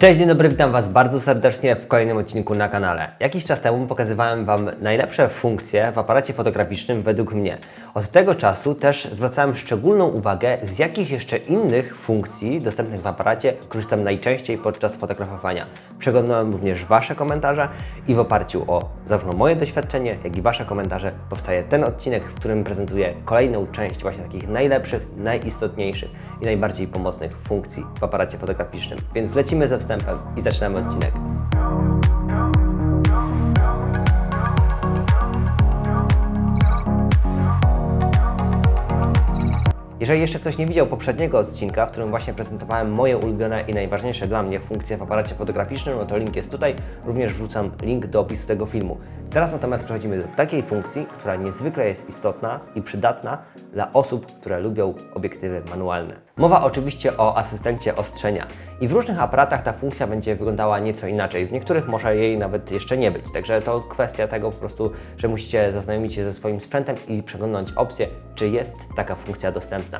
Cześć, dzień dobry, witam Was bardzo serdecznie w kolejnym odcinku na kanale. Jakiś czas temu pokazywałem Wam najlepsze funkcje w aparacie fotograficznym według mnie. Od tego czasu też zwracałem szczególną uwagę, z jakich jeszcze innych funkcji dostępnych w aparacie korzystam najczęściej podczas fotografowania. Przeglądałem również Wasze komentarze i w oparciu o zarówno moje doświadczenie, jak i Wasze komentarze powstaje ten odcinek, w którym prezentuję kolejną część właśnie takich najlepszych, najistotniejszych i najbardziej pomocnych funkcji w aparacie fotograficznym. Więc lecimy ze i zaczynamy odcinek. Jeżeli jeszcze ktoś nie widział poprzedniego odcinka, w którym właśnie prezentowałem moje ulubione i najważniejsze dla mnie funkcje w aparacie fotograficznym, no to link jest tutaj. Również wrzucam link do opisu tego filmu. Teraz natomiast przechodzimy do takiej funkcji, która niezwykle jest istotna i przydatna dla osób, które lubią obiektywy manualne. Mowa oczywiście o asystencie ostrzenia. I w różnych aparatach ta funkcja będzie wyglądała nieco inaczej. W niektórych może jej nawet jeszcze nie być. Także to kwestia tego po prostu, że musicie zaznajomić się ze swoim sprzętem i przeglądać opcję, czy jest taka funkcja dostępna.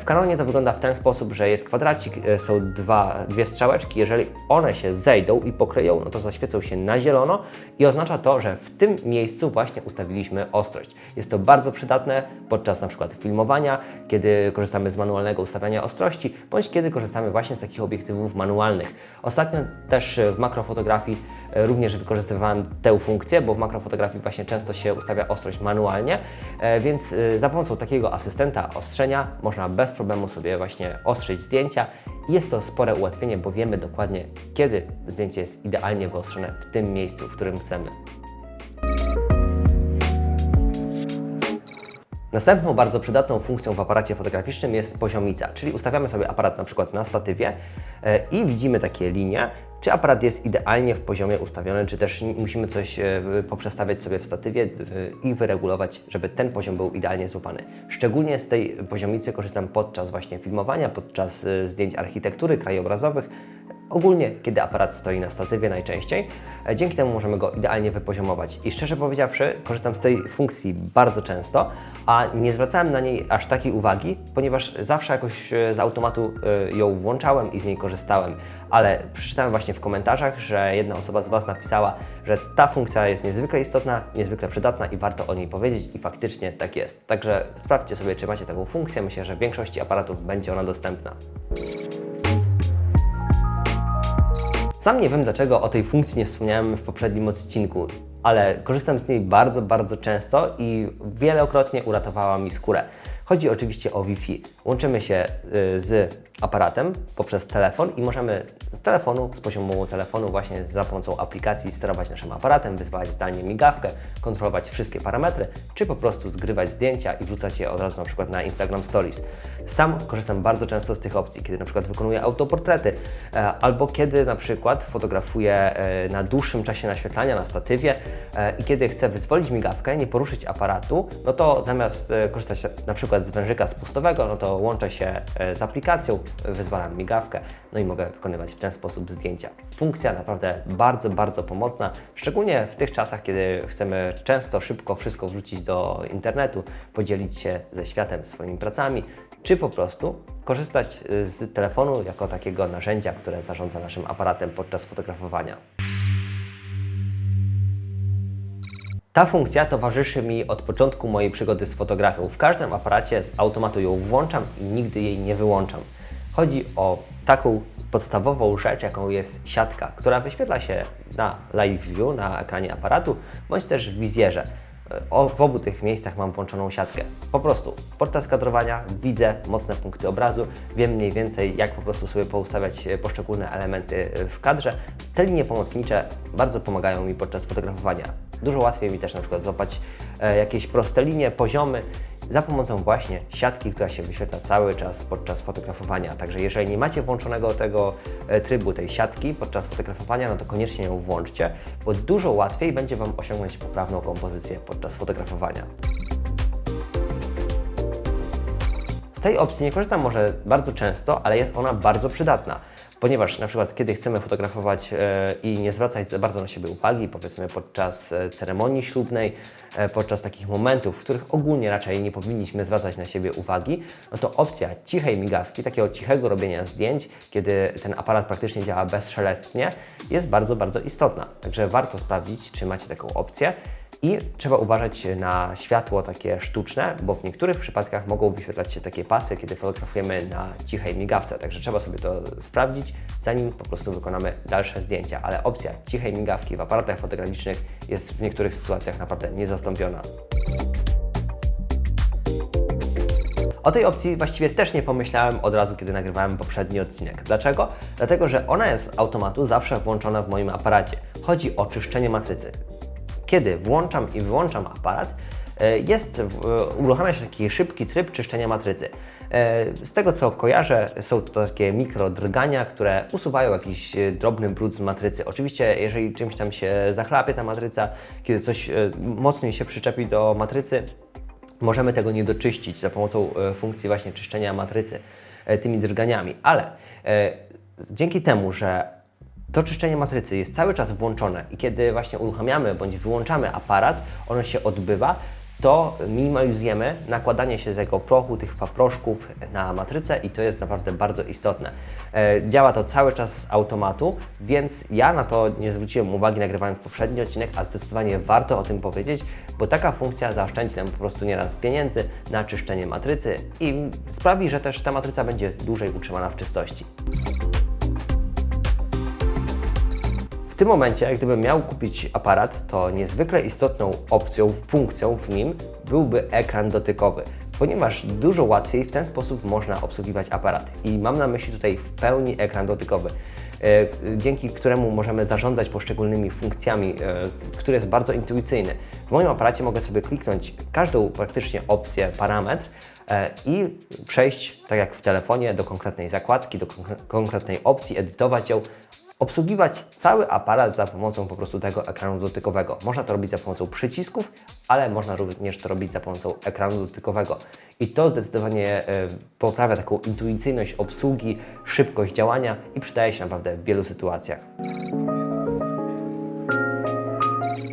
W kanonie to wygląda w ten sposób, że jest kwadracik, e, są dwa, dwie strzałeczki. Jeżeli one się zejdą i pokryją, no to zaświecą się na zielono i oznacza to, że w tym miejscu właśnie ustawiliśmy ostrość. Jest to bardzo przydatne podczas na przykład filmowania, kiedy korzystamy z manualnego ustawiania ostrości, bądź kiedy korzystamy właśnie z takich obiektywów manualnych. Ostatnio też e, w makrofotografii e, również wykorzystywałem tę funkcję, bo w makrofotografii właśnie często się ustawia ostrość manualnie, e, więc e, za pomocą takiego asystenta ostrzenia można bez problemu sobie właśnie ostrzyć zdjęcia jest to spore ułatwienie, bo wiemy dokładnie, kiedy zdjęcie jest idealnie wyostrzone w tym miejscu, w którym chcemy. Następną bardzo przydatną funkcją w aparacie fotograficznym jest poziomica, czyli ustawiamy sobie aparat na przykład na statywie e, i widzimy takie linie, czy aparat jest idealnie w poziomie ustawiony, czy też musimy coś e, poprzestawiać sobie w statywie i wyregulować, żeby ten poziom był idealnie złapany. Szczególnie z tej poziomicy korzystam podczas właśnie filmowania, podczas e, zdjęć architektury krajobrazowych, Ogólnie, kiedy aparat stoi na statywie najczęściej, e, dzięki temu możemy go idealnie wypoziomować. I szczerze powiedziawszy, korzystam z tej funkcji bardzo często, a nie zwracałem na niej aż takiej uwagi, ponieważ zawsze jakoś e, z automatu e, ją włączałem i z niej korzystałem. Ale przeczytałem właśnie w komentarzach, że jedna osoba z Was napisała, że ta funkcja jest niezwykle istotna, niezwykle przydatna i warto o niej powiedzieć i faktycznie tak jest. Także sprawdźcie sobie, czy macie taką funkcję. Myślę, że w większości aparatów będzie ona dostępna. Sam nie wiem, dlaczego o tej funkcji nie wspomniałem w poprzednim odcinku, ale korzystam z niej bardzo, bardzo często i wielokrotnie uratowała mi skórę. Chodzi oczywiście o Wi-Fi. Łączymy się y, z aparatem poprzez telefon i możemy z telefonu, z poziomu telefonu właśnie za pomocą aplikacji sterować naszym aparatem, wyzwać zdalnie migawkę, kontrolować wszystkie parametry, czy po prostu zgrywać zdjęcia i wrzucać je od razu na przykład na Instagram Stories. Sam korzystam bardzo często z tych opcji, kiedy na przykład wykonuję autoportrety, e, albo kiedy na przykład fotografuję e, na dłuższym czasie naświetlania na statywie e, i kiedy chcę wyzwolić migawkę, nie poruszyć aparatu, no to zamiast korzystać na przykład z wężyka spustowego, no to łączę się z aplikacją, wyzwalam migawkę, no i mogę wykonywać w ten sposób zdjęcia. Funkcja naprawdę bardzo, bardzo pomocna, szczególnie w tych czasach, kiedy chcemy często, szybko wszystko wrzucić do internetu, podzielić się ze światem swoimi pracami, czy po prostu korzystać z telefonu jako takiego narzędzia, które zarządza naszym aparatem podczas fotografowania. Ta funkcja towarzyszy mi od początku mojej przygody z fotografią. W każdym aparacie z automatu ją włączam i nigdy jej nie wyłączam. Chodzi o taką podstawową rzecz, jaką jest siatka, która wyświetla się na live view, na ekranie aparatu, bądź też w wizjerze. O, w obu tych miejscach mam włączoną siatkę. Po prostu podczas kadrowania widzę mocne punkty obrazu, wiem mniej więcej jak po prostu sobie poustawiać poszczególne elementy w kadrze. Te linie pomocnicze bardzo pomagają mi podczas fotografowania. Dużo łatwiej mi też na przykład złapać e, jakieś proste linie, poziomy za pomocą właśnie siatki, która się wyświetla cały czas podczas fotografowania. Także jeżeli nie macie włączonego tego e, trybu, tej siatki podczas fotografowania, no to koniecznie ją włączcie, bo dużo łatwiej będzie Wam osiągnąć poprawną kompozycję podczas fotografowania. Z tej opcji nie korzystam może bardzo często, ale jest ona bardzo przydatna. Ponieważ na przykład kiedy chcemy fotografować e, i nie zwracać za bardzo na siebie uwagi, powiedzmy podczas e, ceremonii ślubnej, e, podczas takich momentów, w których ogólnie raczej nie powinniśmy zwracać na siebie uwagi, no to opcja cichej migawki, takiego cichego robienia zdjęć, kiedy ten aparat praktycznie działa bezszelestnie, jest bardzo, bardzo istotna. Także warto sprawdzić, czy macie taką opcję. I trzeba uważać na światło takie sztuczne, bo w niektórych przypadkach mogą wyświetlać się takie pasy, kiedy fotografujemy na cichej migawce. Także trzeba sobie to sprawdzić, zanim po prostu wykonamy dalsze zdjęcia. Ale opcja cichej migawki w aparatach fotograficznych jest w niektórych sytuacjach naprawdę niezastąpiona. O tej opcji właściwie też nie pomyślałem od razu, kiedy nagrywałem poprzedni odcinek. Dlaczego? Dlatego, że ona jest z automatu zawsze włączona w moim aparacie. Chodzi o czyszczenie matrycy. Kiedy włączam i wyłączam aparat, e, jest, e, uruchamia się taki szybki tryb czyszczenia matrycy. E, Z tego co kojarzę, są to takie mikrodrgania, które usuwają jakiś drobny brud z matrycy. Oczywiście, jeżeli czymś tam się zachlapie ta matryca, kiedy coś mocniej się przyczepi do matrycy, możemy tego nie doczyścić za pomocą funkcji właśnie czyszczenia matrycy tymi drganiami, ale dzięki temu, że to czyszczenie matrycy jest cały czas włączone i kiedy właśnie uruchamiamy bądź wyłączamy aparat, ono się odbywa, to minimalizujemy nakładanie się tego prochu, tych paproszków na matrycę i to jest naprawdę bardzo istotne. E, działa to cały czas z automatu, więc ja na to nie zwróciłem uwagi nagrywając poprzedni odcinek, a zdecydowanie warto o tym powiedzieć, bo taka funkcja zaoszczędzi nam po prostu nieraz pieniędzy na czyszczenie matrycy i sprawi, że też ta matryca będzie dłużej utrzymana w czystości. Tym momencie, gdybym miał kupić aparat, to niezwykle istotną opcją, funkcją w nim byłby ekran dotykowy, ponieważ dużo łatwiej w ten sposób można obsługiwać aparat. I mam na myśli tutaj w pełni ekran dotykowy, e, dzięki któremu możemy zarządzać poszczególnymi funkcjami, e, który jest bardzo intuicyjny. W moim aparacie mogę sobie kliknąć każdą praktycznie opcję, parametr e, i przejść, tak jak w telefonie, do konkretnej zakładki, do konkre- konkretnej opcji, edytować ją, obsługiwać cały aparat za pomocą po prostu tego ekranu dotykowego. Można to robić za pomocą przycisków, ale można również to robić za pomocą ekranu dotykowego. I to zdecydowanie e, poprawia taką intuicyjność obsługi, szybkość działania i przydaje się naprawdę w wielu sytuacjach.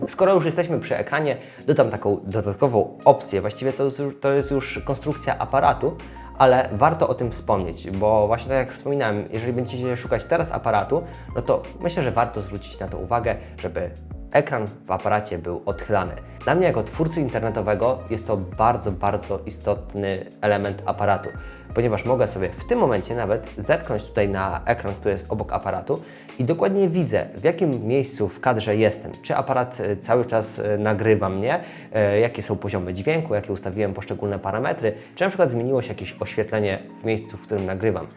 Skoro już jesteśmy przy ekranie, dodam taką dodatkową opcję. Właściwie to to jest już konstrukcja aparatu, ale warto o tym wspomnieć, bo właśnie tak jak wspominałem, jeżeli będziecie szukać teraz aparatu, no to myślę, że warto zwrócić na to uwagę, żeby ekran w aparacie był odchylany. Dla mnie jako twórcy internetowego jest to bardzo, bardzo istotny element aparatu, ponieważ mogę sobie w tym momencie nawet zerknąć tutaj na ekran, który jest obok aparatu i dokładnie widzę, w jakim miejscu w kadrze jestem. Czy aparat e, cały czas e, nagrywa mnie, e, jakie są poziomy dźwięku, jakie ustawiłem poszczególne parametry, czy na przykład zmieniło się jakieś oświetlenie w miejscu, w którym nagrywam.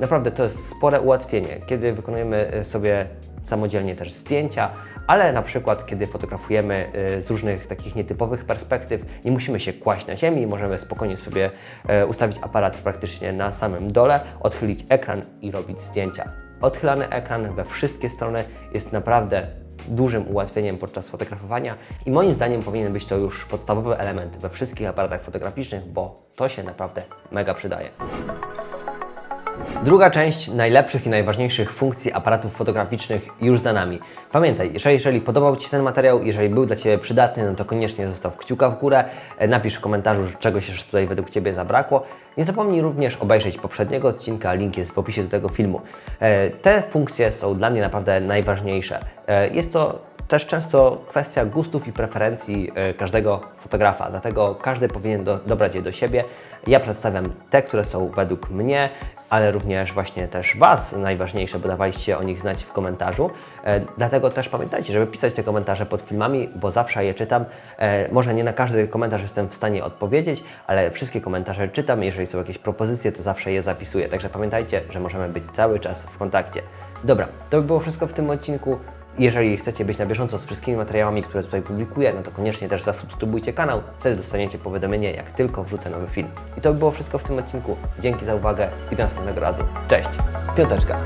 Naprawdę to jest spore ułatwienie, kiedy wykonujemy sobie samodzielnie też zdjęcia, ale na przykład kiedy fotografujemy e, z różnych takich nietypowych perspektyw, nie musimy się kłaść na ziemi, możemy spokojnie sobie e, ustawić aparat praktycznie na samym dole, odchylić ekran i robić zdjęcia. Odchylany ekran we wszystkie strony jest naprawdę dużym ułatwieniem podczas fotografowania i moim zdaniem powinien być to już podstawowy element we wszystkich aparatach fotograficznych, bo to się naprawdę mega przydaje. Druga część najlepszych i najważniejszych funkcji aparatów fotograficznych już za nami. Pamiętaj, że jeżeli podobał Ci się ten materiał, jeżeli był dla Ciebie przydatny, no to koniecznie zostaw kciuka w górę, e, napisz w komentarzu, czegoś jeszcze tutaj według Ciebie zabrakło. Nie zapomnij również obejrzeć poprzedniego odcinka, link jest w opisie do tego filmu. E, Te funkcje są dla mnie naprawdę najważniejsze. E, Jest to też często kwestia gustów i preferencji każdego fotografa, dlatego każdy powinien do, dobrać je do siebie. Ja przedstawiam te, które są według mnie, ale również właśnie też Was najważniejsze, bo dawaliście o nich znać w komentarzu. E, dlatego też pamiętajcie, żeby pisać te komentarze pod filmami, bo zawsze je czytam. E, może nie na każdy komentarz jestem w stanie odpowiedzieć, ale wszystkie komentarze czytam. Jeżeli są jakieś propozycje, to zawsze je zapisuję. Także pamiętajcie, że możemy być cały czas w kontakcie. Dobra, to by było wszystko w tym odcinku. Jeżeli chcecie być na bieżąco z wszystkimi materiałami, które tutaj publikuję, no to koniecznie też zasubskrybujcie kanał, wtedy dostaniecie powiadomienie, jak tylko wrzucę nowy film. I to by było wszystko w tym odcinku. Dzięki za uwagę i do następnego razu. Cześć! Piąteczka!